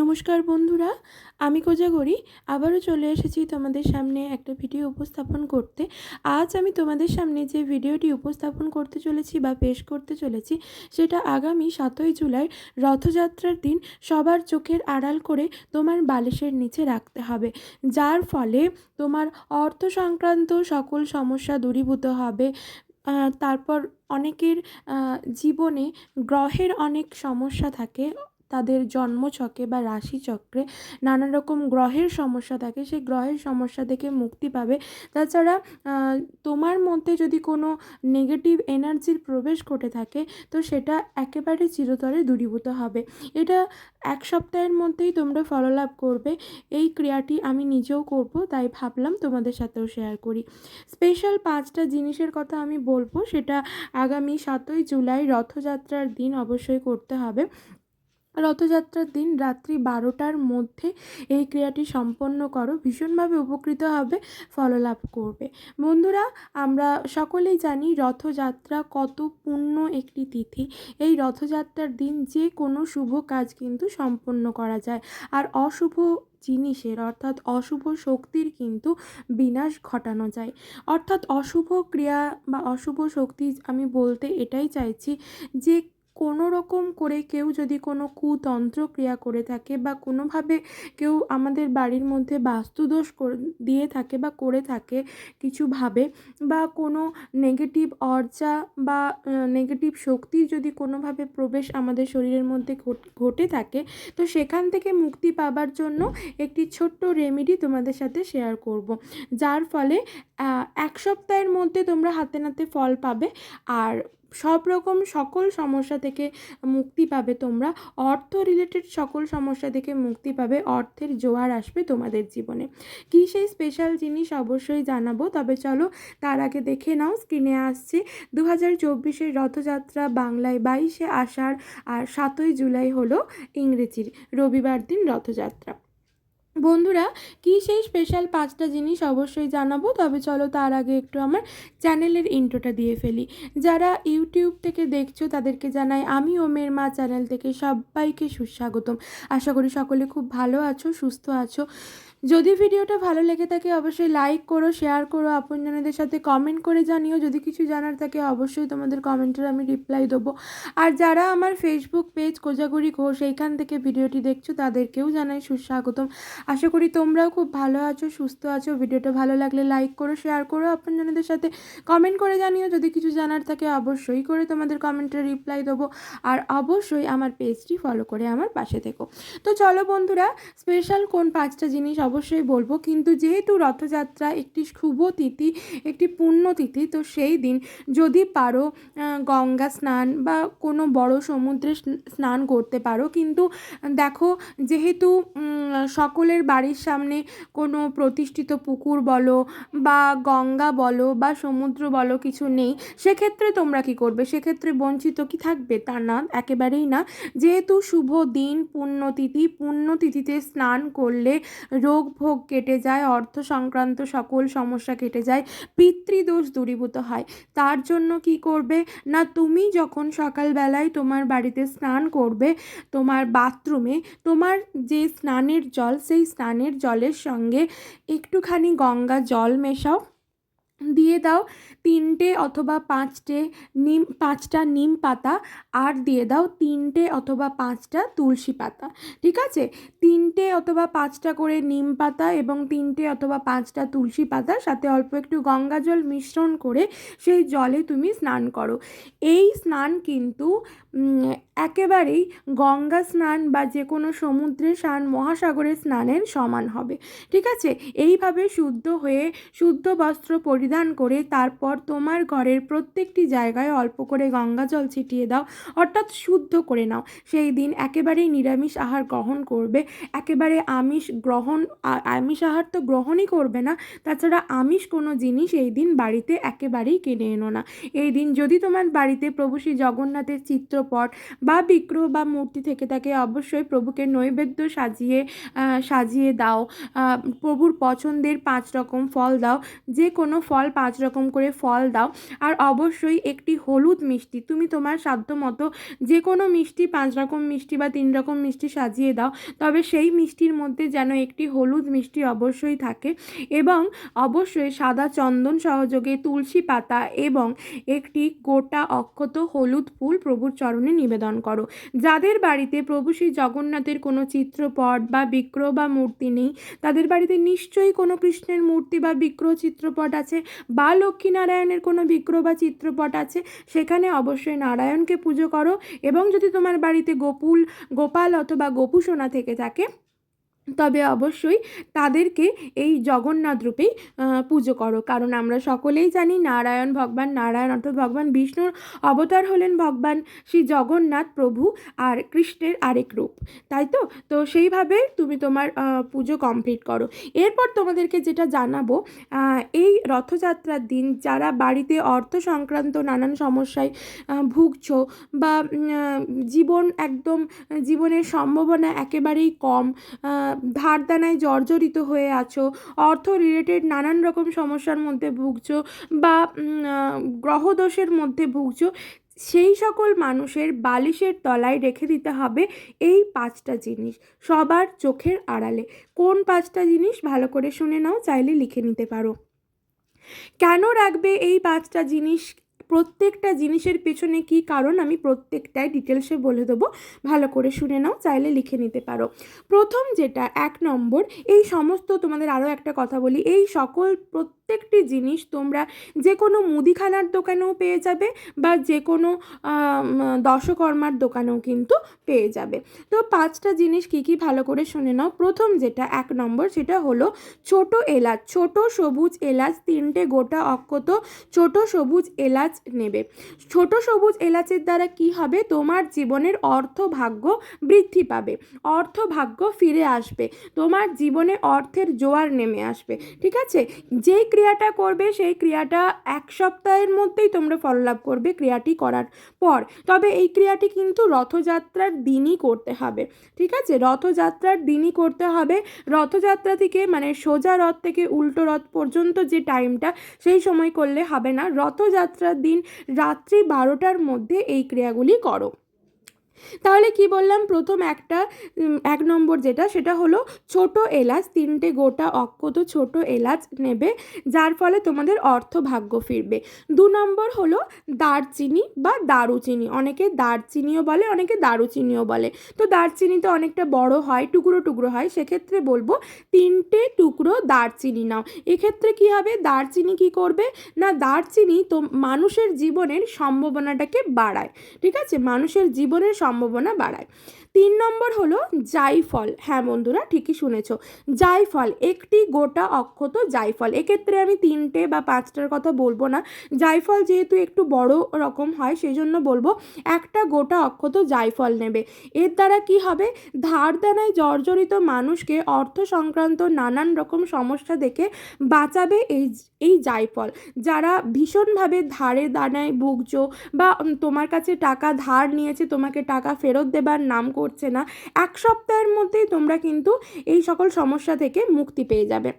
নমস্কার বন্ধুরা, আমি কোজাগরি। আবারও চলে এসেছি তোমাদের সামনে একটা ভিডিও উপস্থাপন করতে। আজ আমি তোমাদের সামনে যে ভিডিওটি উপস্থাপন করতে চলেছি বা পেশ করতে চলেছি, সেটা আগামী সাতই জুলাই রথযাত্রার দিন সবার চোখের আড়াল করে তোমার বালিশের নিচে রাখতে হবে। যার ফলে তোমার অর্থ সংক্রান্ত সকল সমস্যা দূরীভূত হবে। তারপর অনেকের জীবনে গ্রহের অনেক সমস্যা থাকে। তাদের জন্মছকে বা রাশিচক্রে নানা রকম গ্রহের সমস্যা থাকে। সেই গ্রহের সমস্যা থেকে মুক্তি পাবে। তাছাড়া তোমার মধ্যে যদি কোনো নেগেটিভ এনার্জির প্রবেশ ঘটে থাকে, তো সেটা একেবারে চিরতরে দূরীভূত হবে। এটা এক সপ্তাহের মধ্যেই তোমরা ফললাভ করবে। এই ক্রিয়াটি আমি নিজেও করব, তাই ভাবলাম তোমাদের সাথেও শেয়ার করি। স্পেশাল পাঁচটা জিনিসের কথা আমি বলব, সেটা আগামী সাতই জুলাই রথযাত্রার দিন অবশ্যই করতে হবে। রথযাত্রার দিন রাত্রি বারোটার মধ্যে এই ক্রিয়াটি সম্পন্ন করো। ভীষণভাবে উপকৃত হবে, ফললাভ করবে। বন্ধুরা, আমরা সকলেই জানি রথযাত্রা কত পূর্ণ একটি তিথি। এই রথযাত্রার দিন যে কোনো শুভ কাজ কিন্তু সম্পন্ন করা যায়। আর অশুভ জিনিসের অর্থাৎ অশুভ শক্তির কিন্তু বিনাশ ঘটানো যায়। অর্থাৎ অশুভ ক্রিয়া বা অশুভ শক্তি আমি বলতে এটাই চাইছি যে কোনো রকম করে কেউ যদি কোনো কুতন্ত্র ক্রিয়া করে থাকে বা কোনোভাবে কেউ আমাদের বাড়ির মধ্যে বাস্তুদোষ দিয়ে থাকে বা করে থাকে কিছুভাবে বা কোনো নেগেটিভ অর্জা বা নেগেটিভ শক্তির যদি কোনোভাবে প্রবেশ আমাদের শরীরের মধ্যে ঘটে থাকে, তো সেখান থেকে মুক্তি পাবার জন্য একটি ছোট্ট রেমেডি তোমাদের সাথে শেয়ার করব। যার ফলে এক সপ্তাহের মধ্যে তোমরা হাতে নাতে ফল পাবে, আর সব রকম সকল সমস্যা থেকে মুক্তি পাবে তোমরা। অর্থ রিলেটেড সকল সমস্যা থেকে মুক্তি পাবে। অর্থের জোয়ার আসবে তোমাদের জীবনে। কী সেই স্পেশাল জিনিস অবশ্যই জানাব। তবে চলো তার আগে দেখে নাও স্ক্রিনে আসছে। দু হাজার চব্বিশের রথযাত্রা বাংলায় বাইশে আষাঢ় আর সাতই জুলাই হলো ইংরেজির রবিবার দিন রথযাত্রা। বন্ধুরা, কি সেই স্পেশাল পাঁচটা জিনিস অবশ্যই জানাব, তবে চলো তার আগে একটু আমার চ্যানেলের ইন্ট্রোটা দিয়ে ফেলি। যারা ইউটিউব থেকে দেখছ, তাদেরকে জানাই আমি ওমের মা চ্যানেল থেকে সবাইকে সুস্বাগতম। আশা করি সকলে খুব ভালো আছো, সুস্থ আছো। যদি ভিডিওটা ভালো লেগে থাকে, অবশ্যই লাইক করো শেয়ার করো, আপনজনদের সাথে কমেন্ট করে জানিও। যদি কিছু জানার থাকে, অবশ্যই তোমাদের কমেন্টের আমি রিপ্লাই দেবো। আর যারা আমার ফেসবুক পেজ কোজাগুড়ি ঘোষ এইখান থেকে ভিডিওটি দেখছ, তাদেরকেও জানাই সুস্বাগতম। আশা করি তোমরাও খুব ভালো আছো, সুস্থ আছো। ভিডিওটা ভালো লাগলে লাইক করো শেয়ার করো, আপনজনদের সাথে কমেন্ট করে জানিও। যদি কিছু জানার থাকে, অবশ্যই করে তোমাদের কমেন্টের রিপ্লাই দেবো। আর অবশ্যই আমার পেজটি ফলো করে আমার পাশে থেকো। তো চলো বন্ধুরা স্পেশাল কোন পাঁচটা জিনিস অবশ্যই বলব। কিন্তু যেহেতু রথযাত্রা একটি শুভ তিথি, একটি পুণ্য তিথি, তো সেই দিন যদি পারো গঙ্গা স্নান বা কোনো বড় সমুদ্রে স্নান করতে পারো। কিন্তু দেখো, যেহেতু সকলের বাড়ির সামনে কোনো প্রতিষ্ঠিত পুকুর বলো বা গঙ্গা বলো বা সমুদ্র বলো কিছু নেই, সেক্ষেত্রে তোমরা কি করবে? সেক্ষেত্রে বঞ্চিত কি থাকবে? তা না, একেবারেই না। যেহেতু শুভ দিন পুণ্যতিথি পুণ্যতিথিতে স্নান করলে রোগ ভোগ কেটে যায়, অর্থ সংক্রান্ত সকল সমস্যা কেটে যায়, পিতৃদোষ দূরীভূত হয়। তার জন্য কি করবে? না, তুমি যখন সকালবেলায় তোমার বাড়িতে স্নান করবে, তোমার বাথরুমে, তোমার যে স্নানের জল, সেই স্নানের জলের সঙ্গে একটুখানি গঙ্গা জল মেশাও। দিয়ে দাও তিনটে অথবা পাঁচটে নিম, পাঁচটা নিম পাতা আর দিয়ে দাও তিনটে অথবা পাঁচটা তুলসী পাতা, ঠিক আছে? তিনটে অথবা পাঁচটা করে নিম পাতা এবং তিনটে অথবা পাঁচটা তুলসী পাতা, সাথে অল্প একটু গঙ্গা জল মিশ্রণ করে সেই জলে তুমি স্নান করো। এই স্নান কিন্তু একেবারেই গঙ্গা স্নান বা যে কোনো সমুদ্রে স্নান মহাসাগরের স্নানের সমান হবে। ঠিক আছে? এইভাবে শুদ্ধ হয়ে, শুদ্ধ বস্ত্র পরিধান করে তারপর তোমার ঘরের প্রত্যেকটি জায়গায় অল্প করে গঙ্গা জল ছিটিয়ে দাও, অর্থাৎ শুদ্ধ করে নাও। সেই দিন একেবারেই নিরামিষ আহার গ্রহণ করবে। একেবারে আমিষ গ্রহণ আমিষ আহার তো গ্রহণই করবে না। তাছাড়া আমিষ কোনো জিনিস এই দিন বাড়িতে একেবারেই কিনে এনো না। এই দিন যদি তোমার বাড়িতে প্রভু শ্রী জগন্নাথের চিত্র চিত্রপট বা বিগ্রহ বা মূর্তি থেকে থাকে অবশ্যই প্রভুকে নৈবেদ্য সাজিয়ে সাজিয়ে দাও। প্রভুর পছন্দের পাঁচ রকম ফল দাও। যে কোনো ফল পাঁচ রকম করে ফল দাও। আর অবশ্যই একটি হলুদ মিষ্টি। তুমি তোমার সাধ্য মতো যে কোনো মিষ্টি, পাঁচ রকম মিষ্টি বা তিন রকম মিষ্টি সাজিয়ে দাও। তবে সেই মিষ্টির মধ্যে যেন একটি হলুদ মিষ্টি অবশ্যই থাকে এবং অবশ্যই সাদা চন্দন সহযোগে তুলসী পাতা এবং একটি গোটা অক্ষত হলুদ ফুল প্রভুর চরণে নিবেদন করো। যাদের বাড়িতে প্রভু শ্রী জগন্নাথের কোনো চিত্রপট বা বিগ্রহ বা মূর্তি নেই, তাদের বাড়িতে নিশ্চয়ই কোনো কৃষ্ণের মূর্তি বা বিগ্রহ চিত্রপট আছে বা লক্ষ্মীনারায়ণের কোনো বিগ্রহ বা চিত্রপট আছে, সেখানে অবশ্যই নারায়ণকে পুজো করো এবং যদি তোমার বাড়িতে গোপুল, গোপাল অথবা গোপুসোনা থেকে থাকে তবে অবশ্যই তাদেরকে এই জগন্নাথ রূপেই পুজো করো। কারণ আমরা সকলেই জানি নারায়ণ ভগবান, নারায়ণ অর্থাৎ ভগবান বিষ্ণুর অবতার হলেন ভগবান শ্রী জগন্নাথ প্রভু আর কৃষ্ণের আরেক রূপ। তাই তো? তো সেইভাবে তুমি তোমার পুজো কমপ্লিট করো। এরপর তোমাদেরকে যেটা জানাব এই রথযাত্রার দিন যারা বাড়িতে অর্থ সংক্রান্ত নানান সমস্যায় ভুগছ বা জীবন একদম, জীবনের সম্ভাবনা একেবারেই কম আহ, ধার দানায় জর্জরিত হয়ে আছো অর্থ রিলেটেড নানান রকম সমস্যার মধ্যে ভুগছো বা গ্রহদোষের মধ্যে ভুগছো সেই সকল মানুষের বালিশের তলায় রেখে দিতে হবে এই পাঁচটা জিনিস সবার চোখের আড়ালে। কোন পাঁচটা জিনিস? ভালো করে শুনে নাও চাইলে লিখে নিতে পারো। কেন রাখবে এই পাঁচটা জিনিস? প্রত্যেকটা জিনিসের পেছনে কি কারণ আমি প্রত্যেকটাই ডিটেলসে বলে দেবো। ভালো করে শুনে নাও, চাইলে লিখে নিতে পারো। প্রথম যেটা, এক নম্বর, এই সমস্ত তোমাদের আরও একটা কথা বলি, এই সকল প্রত্যেকটি জিনিস তোমরা যে কোনো মুদিখানার দোকানেও পেয়ে যাবে বা যে কোনো দশকর্মার দোকানেও কিন্তু পেয়ে যাবে। তো পাঁচটা জিনিস কি কি ভালো করে শুনে নাও। প্রথম যেটা, এক নম্বর সেটা হলো ছোট এলাচ, ছোট সবুজ এলাচ, তিনটে গোটা অক্ষত ছোট সবুজ এলাচ নেবে। ছোট সবুজ এলাচের দ্বারা কি হবে? তোমার জীবনের অর্থ ভাগ্য বৃদ্ধি পাবে। অর্থ ভাগ্য ফিরে আসবে। তোমার জীবনে অর্থের জোয়ার নেমে আসবে। ঠিক আছে? যেই ক্রিয়াটা করবে, সেই ক্রিয়াটা এক সপ্তাহের মধ্যেই তোমরা ফললাভ করবে ক্রিয়াটি করার পর। তবে এই ক্রিয়াটি কিন্তু রথযাত্রার দিনই করতে হবে। ঠিক আছে? রথযাত্রার দিনই করতে হবে। রথযাত্রা থেকে মানে সোজা রথ থেকে উল্টো রথ পর্যন্ত যে টাইমটা সেই সময় করলে হবে না। রথযাত্রার দিন রাত্রি বারোটার মধ্যে এই ক্রিয়াগুলি করো। তাহলে কি বললাম? প্রথম একটা এক নম্বর যেটা, সেটা হলো ছোট এলাচ, তিনটে গোটা অক্ষত ছোট এলাচ নেবে, যার ফলে তোমাদের অর্থ ভাগ্য ফিরবে। দু নম্বর হলো দারচিনি বা দারুচিনি। অনেকে দারচিনিও বলে, অনেকে দারুচিনিও বলে। তো দারচিনি তো অনেকটা বড় হয়, টুকরো টুকরো হয়, সেক্ষেত্রে বলব তিনটে টুকরো দারচিনি নাও। এক্ষেত্রে কি হবে? দারচিনি কি করবে? না, দারচিনি তো মানুষের জীবনের সম্ভাবনাটাকে বাড়ায়, ঠিক আছে? মানুষের জীবনের সম্ভাবনা বাড়ায়। তিন নম্বর হলো জাইফল। হ্যাঁ বন্ধুরা, ঠিকই শুনেছ। জাইফল, একটি গোটা অক্ষত জাইফল। এক্ষেত্রে আমি তিনটে বা পাঁচটার কথা বলব না। জাইফল যেহেতু একটু বড় রকম হয় সেই জন্য বলব একটা গোটা অক্ষত জাইফল নেবে। এর দ্বারা কি হবে? ধার দেনায় জর্জরিত মানুষকে অর্থ সংক্রান্ত নানান রকম সমস্যা দেখে বাঁচাবে এই এই জাইফল। যারা ভীষণভাবে ধারে দানায় ভুগছো বা তোমার কাছে টাকা ধার নিয়েছে, তোমাকে টাকা ফেরত দেবার নাম করছে না। এক সপ্তাহের মধ্যেই তোমরা কিন্তু এই সকল সমস্যা থেকে মুক্তি পেয়ে যাবে।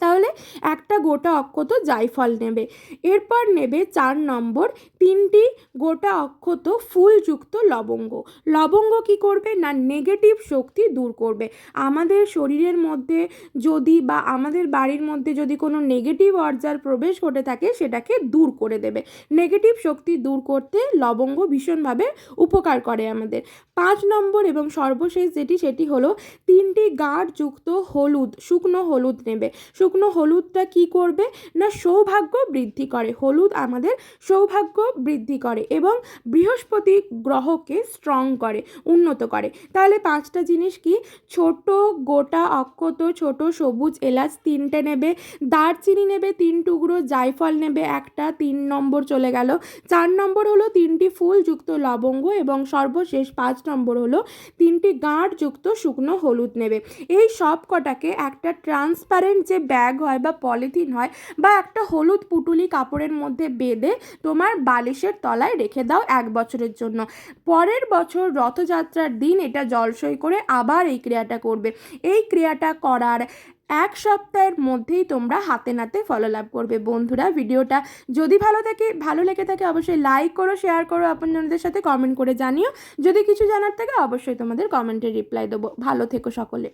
তাহলে একটা গোটা অক্ষত জাইফল নেবে। এরপর নেবে চার নম্বর তিনটি গোটা অক্ষত ফুলযুক্ত লবঙ্গ। লবঙ্গ কি করবে না নেগেটিভ শক্তি দূর করবে। আমাদের শরীরের মধ্যে যদি বা আমাদের বাড়ির মধ্যে যদি কোনো নেগেটিভ অর্জার প্রবেশ ঘটে থাকে সেটাকে দূর করে দেবে। নেগেটিভ শক্তি দূর করতে লবঙ্গ ভীষণভাবে উপকার করে আমাদের। পাঁচ নম্বর এবং সর্বশেষ যেটি সেটি হলো তিনটি গাঢ়যুক্ত হলুদ, শুকনো হলুদ নেবে। শুকনো হলুদটা কি করবে? না সৌভাগ্য বৃদ্ধি করে। হলুদ আমাদের সৌভাগ্য বৃদ্ধি করে এবং বৃহস্পতি গ্রহকে স্ট্রং করে, উন্নত করে। তাহলে পাঁচটা জিনিস কি? ছোট গোটা অক্ষত, ছোট সবুজ এলাচ তিনটে নেবে, দারচিনি নেবে তিন টুকরো, জায়ফল নেবে একটা, তিন নম্বর চলে গেল। চার নম্বর হলো তিনটি ফুলযুক্ত লবঙ্গ এবং সর্বশেষ পাঁচ নম্বর হলো তিনটি গাঁটযুক্ত শুকনো হলুদ নেবে। এই সব কটাকে একটা ট্রান্সপারেন্ট যে ব্যাগ হয় বা পলিথিন হয় বা একটা হলুদ পুটুলি কাপড়ের মধ্যে বেঁধে তোমার বালিশের তলায় রেখে দাও এক বছরের জন্য। পরের বছর রথযাত্রার দিন এটা জলসই করে আবার এই ক্রিয়াটা করবে। এই ক্রিয়াটা করার এক সপ্তাহের মধ্যেই তোমরা হাতে নাতে ফললাভ করবে বন্ধুরা ভিডিওটা। যদি ভালো থাকে, ভালো লেগে থাকে অবশ্যই লাইক করো শেয়ার করো আপনাদের সাথে কমেন্ট করে জানিও। যদি কিছু জানার থাকে অবশ্যই তোমাদের কমেন্টে রিপ্লাই দেবো। ভালো থেকো সকলে।